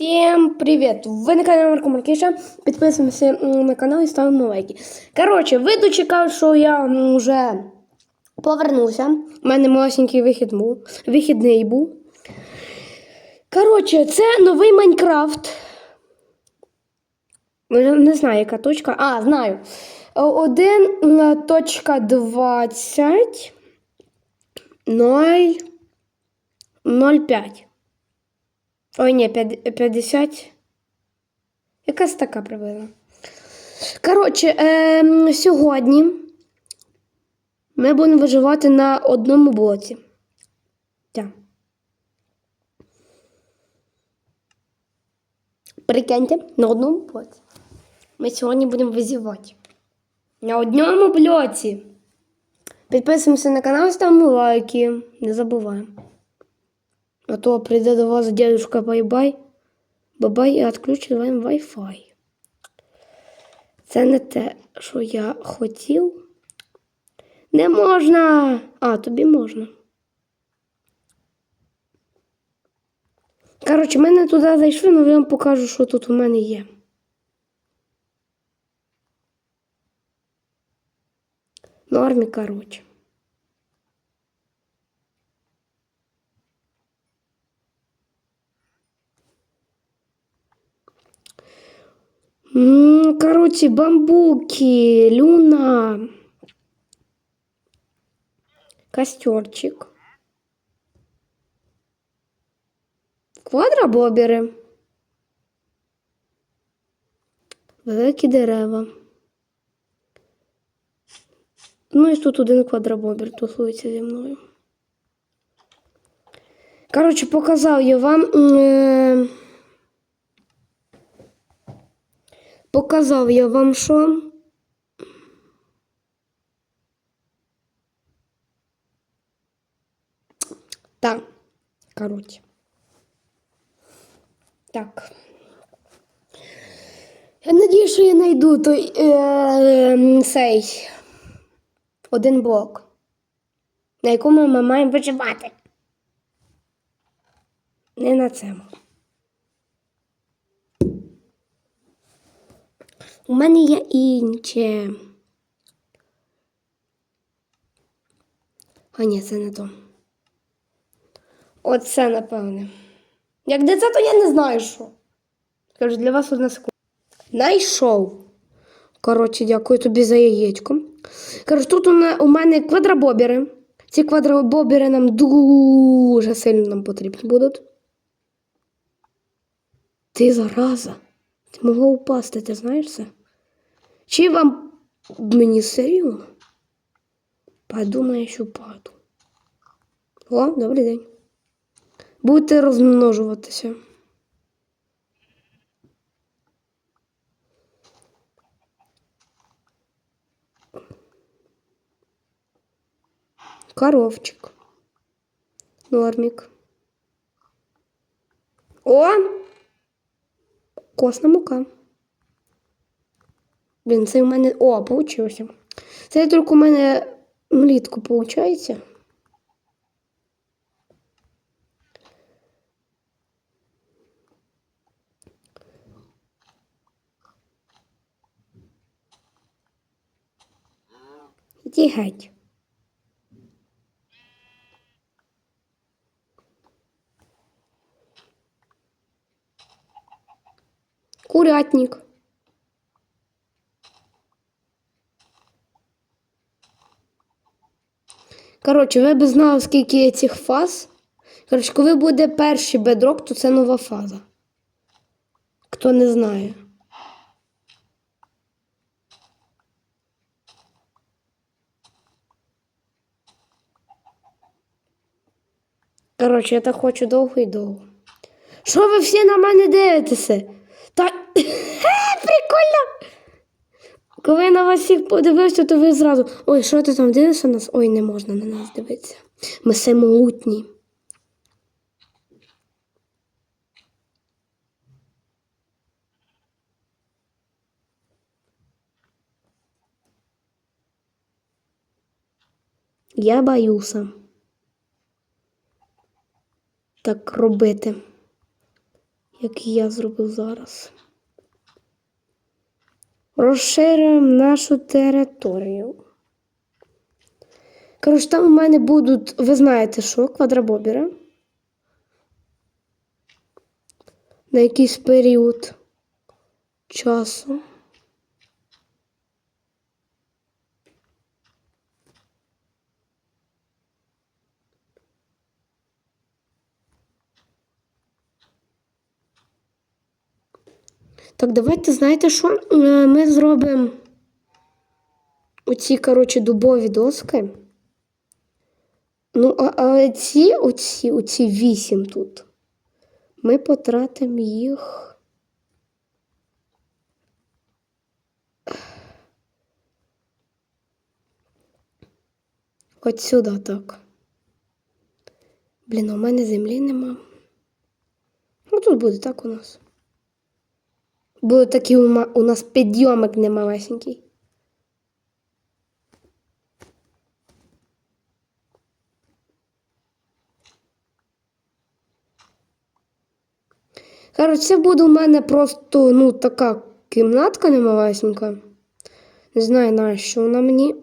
Всем привет! Ви на каналі Марко Маркіша. Підписуємося на канал і ставимо лайки. Коротше, ви дочекали, що я вже повернувся. У мене маленький вихід був. вихідний був. Коротше, це новий Майнкрафт. Ну, не знаю, яка точка. А, знаю. 1.20 0.05. Ой, ні, 50. Якась така приблизно. Коротше, ем, сьогодні ми будемо виживати на одному блоці. Так. Прикиньте, на одному блоці. Ми сьогодні будемо визивати. На одному блоці. Підписуємося на канал, ставимо лайки. Не забуваємо. А то прийде до вас дядюшка Бай-Бай, бабай і відключить вам Wi-Fi. Це не те, що я хотів. Не можна. А, тобі можна. Коротше, ми не туди зайшли, але я вам покажу, що тут у мене є. Нормі, коротше. М, Короче, бамбуки, люна, костерчик, квадробобери, великі дерева. Ну і тут один квадробобер тусується зі мною. Коротше, показав я вам. е, Показав я вам що. Так, коротше. Так. Я надію, що я знайду той е, цей один блок, на якому ми маємо виживати. Не на цьому. У мене є інше. А ні, це не то. Оце, напевне. Як де це, то я не знаю що. Кажу, для вас одна секунда. Найшов. Коротше, дякую тобі за яєчко. Коротше, тут у мене, квадробобери. Ці квадробобери нам дуже сильно нам потрібні будуть. Ти зараза. Ти могла упасти, ти знаєш це? Чи вам мені серйозно? Подумаю, що паду. О, добрий день. Будете розмножуватися. Коровчик. Нормик. О! Косна мука. Блін, це у мене. О, получилося. Це тільки у мене влітку виходить. Іди геть. Курятник. Коротше, ви б знали, скільки є цих фаз. Коротше, коли буде перший бедрок, то це нова фаза. Хто не знає. Коротше, я так хочу довго і довго. Що ви всі на мене дивитеся? Та прикольно! Коли я на вас всіх подивився, то ви зразу. Ой, що ти там дивишся на нас? Ой, не можна на нас дивитися. Ми самотні. Я боюся так робити. як я зробив зараз. Розширюємо нашу територію. Коротше, там у мене будуть, ви знаєте що, квадробобери. На якийсь період часу. Так, давайте, знаєте що? Е, Ми зробимо оці, коротше, дубові доски. Ну, а, а ці, оці, оці вісім тут. Ми потратимо їх. От сюди так. Блін, у мене землі нема. Ну, тут буде так у нас. Буде такий у, нас підйомик немалесенький. Коротше, це буде у мене просто, ну, така кімнатка немалесенька. Не знаю, на що вона мені.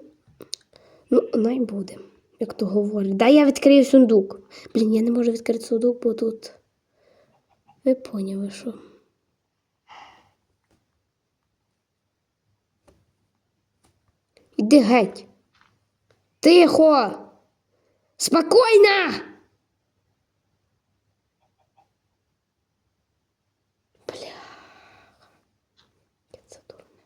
Ну, най буде, як то говорять. Да, я відкрию сундук. Блін, я не можу відкрити сундук, бо тут. Ви поняли, що. Іди геть. Тихо. Спокійно. Бля. Це дурне.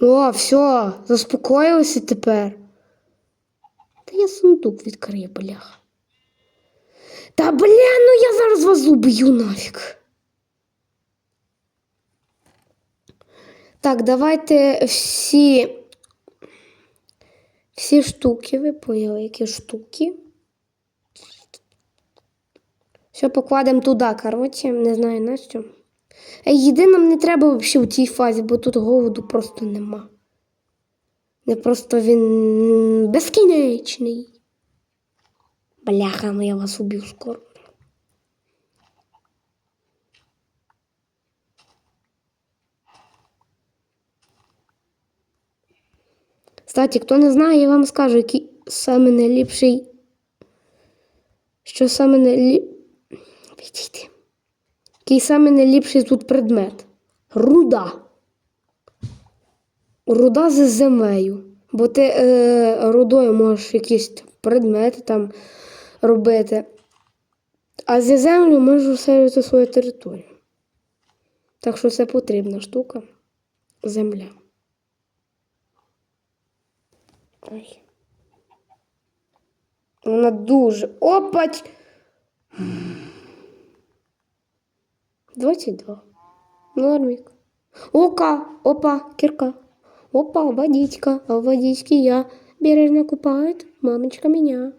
О, все, заспокоїлися тепер. Та я сундук відкрию, бляха. Та бля, ну я зараз вас уб'ю нафіг. Так, давайте всі. Всі штуки, ви поняли, які штуки. Все покладемо туди, коротше, не знаю на що. Е, нам не треба взагалі в цій фазі, бо тут голоду просто нема. Не просто він безкінечний. Бляха, ну я вас уб'ю скоро. Кстати, хто не знає, я вам скажу, який саме найліпший. Що саме найлі... Відійди. Який саме найліпший тут предмет? Руда. Руда з землею. Бо ти е, рудою можеш якісь предмети там робити. А зі землею можеш розселювати свою територію. Так що це потрібна штука. Земля. Ой. Вона дуже. Опать! 22. Нормик. Ока, опа, кирка. Опа, водичка, а в водичке я бережно купает мамочка меня.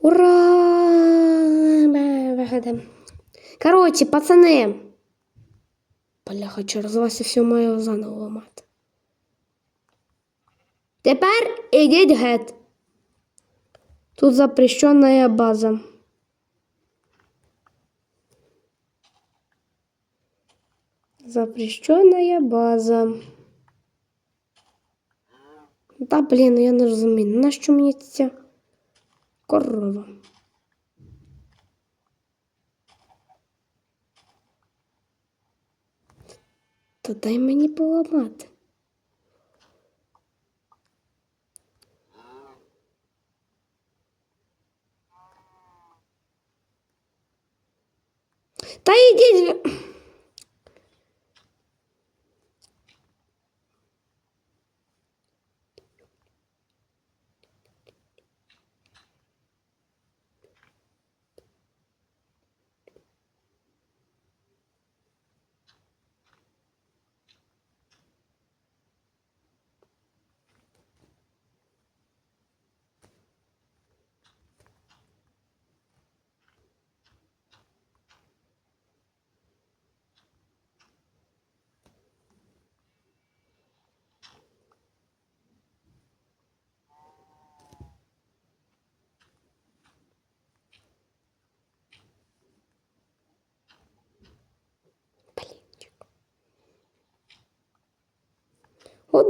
Ура! Короче, пацани. Бляха, через вас все маю заново ламати. Тепер ідіть геть. Тут запрещенная база. Запрещенная база. Та, блін, ну я не розумію. На що мені ця корова? То дай мені поламати. Та йдіть.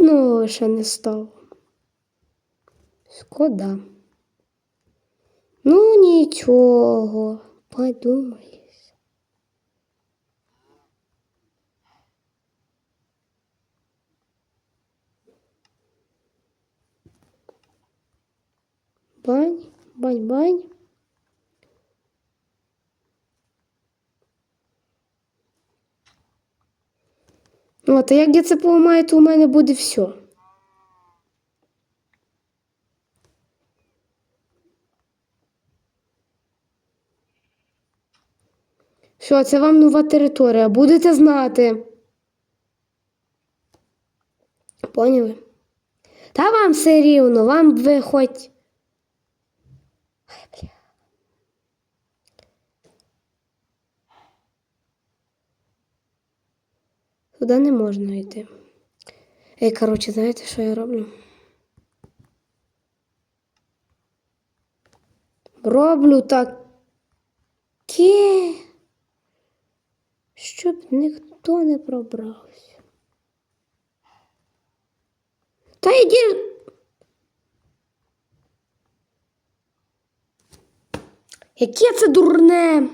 Ви- Одного лише не стало. Шкода. Ну, нічого, подумаєш. Бань, бань, бань. От, а як я це поламаю, то у мене буде все. Що, це вам нова територія, будете знати. Поняли? Та вам все рівно, вам ви хоч. Ай, бля. Туди не можна йти. Ей, коротше, знаєте, що я роблю? Роблю таке, щоб ніхто не пробрався. Та йди. Яке це дурне?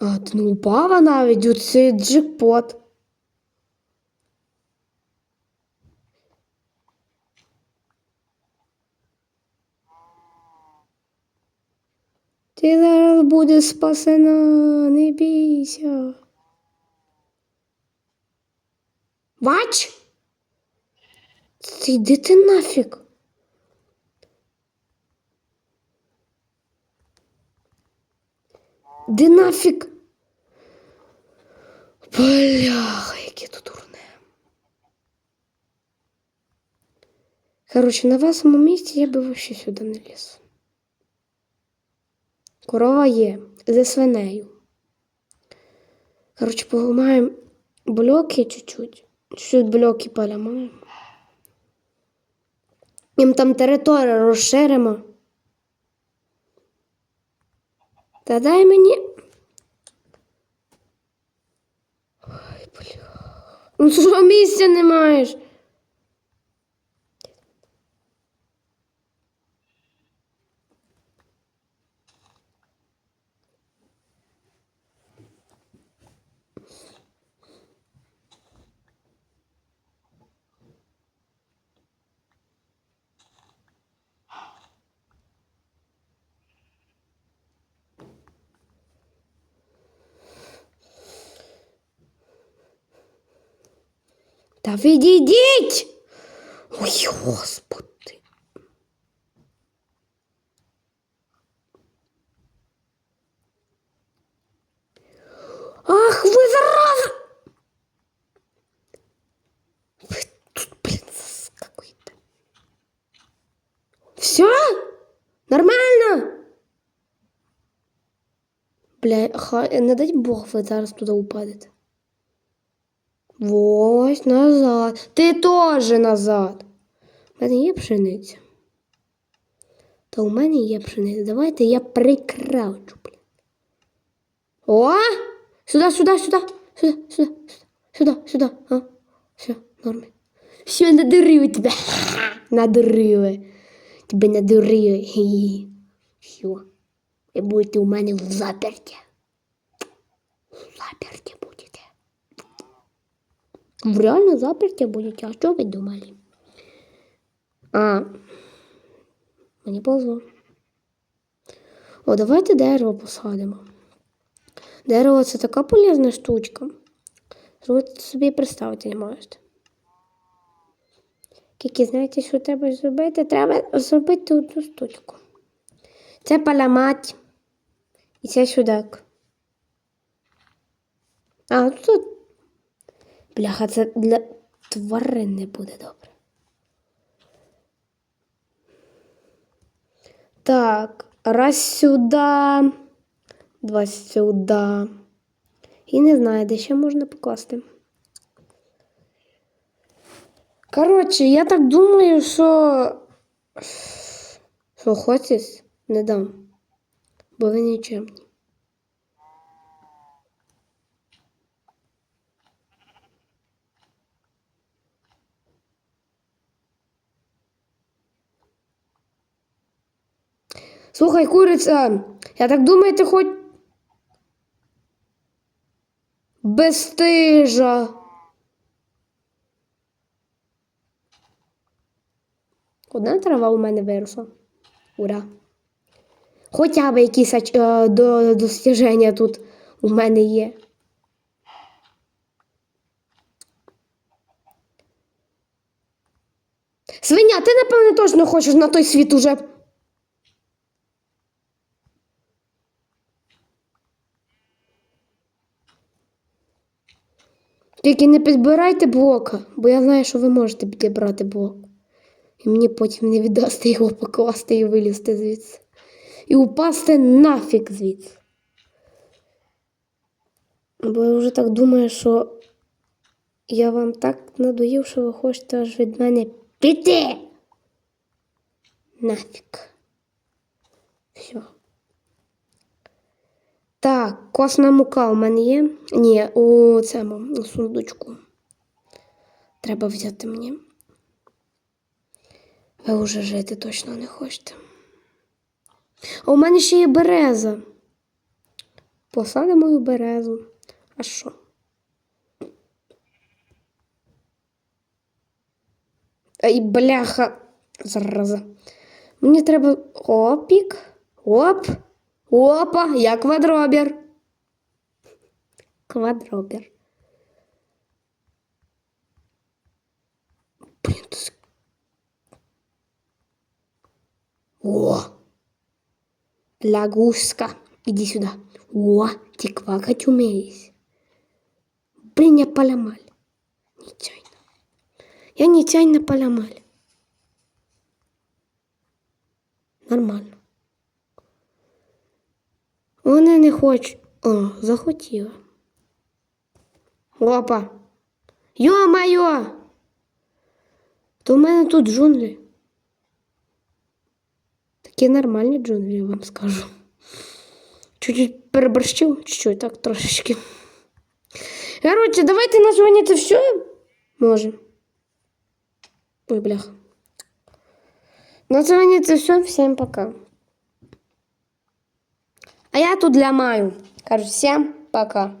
А, ти не упала навіть у цей джекпот. Ти зараз будеш спасена, не бійся. Бач? Ти йди ти нафіг. Де нафіг? Бляха, яке тут дурне. Коротше, на вашому місці я би вообще сюди не ліз. Корова є за свинею. Коротше, поламаємо блоки чуть-чуть. Чуть-чуть блоки поламаємо. Їм там територію розширимо. Та дай мені. Ой, бля. Ну що місця не маєш? Та відійдіть! Ой, господи. Ах, ви зараза! Ви тут, блин, какой-то. Все? Нормально? Бля, хай, не дай Бог, ви зараз туди упадете. Ось назад. Ти теж назад. У мене є пшениця. Та у мене є пшениця. Давайте я прикрачу. О! Сюди, сюди, сюди. Сюди, сюди, сюди, сюди. А? Все, норм. Все, надурили тебе. Надурили. Тебе надурили. Все. Ви будете у мене в заперті. В заперті. В реально заперті будете, а що ви думали? А, мені повезло. О, давайте дерево посадимо. Дерево це така полезна штучка. що Ви собі представити не можете. Тільки знаєте, що треба зробити? Треба зробити одну штучку. Це паламать. І це сюдак. А, тут Бляха, це для тварин не буде добре. Так, раз сюди, два сюди. І не знаю, де ще можна покласти. Коротше, я так думаю, що. Що хочеш, не дам. Бо ви нічемні. Слухай, куриця, я так думаю, ти хоч. Безстижа. Одна трава у мене виросла. Ура. Хоча б якісь е, до, достіження тут у мене є. Свиня, ти, напевне, точно хочеш на той світ уже. Тільки не підбирайте блока, бо я знаю, що ви можете підібрати блок. І мені потім не віддасте його покласти і вилізти звідси. І упасти нафіг звідси. Бо я вже так думаю, що я вам так надоїв, що ви хочете аж від мене піти. Нафіг. Все. Так, косна мука у мене є. Ні, у цьому у сундучку. Треба взяти мені. Ви вже жити точно не хочете. А у мене ще є береза. Посадимо мою березу. А що? Ай, бляха, зараза. Мені треба опік. Оп. Опа, я квадробір. Квадробір. Блін, то... с- О! Лягушка, иди сюда. О, ты квакать умеешь. Блин, я поломаль. Нечаянно. Я нечаянно поломаль. Нормально. Вони не хочуть. О, захотіла. Опа. Йо-моє! То в мене тут джунглі. Такі нормальні джунглі, я вам скажу. Чуть-чуть переборщив, чуть-чуть, так трошечки. Короче, давайте на сьогодні це все. Може. Ой, бляха. На сьогодні це все. Всім пока. А я тут для Маю. Кажу, всем пока.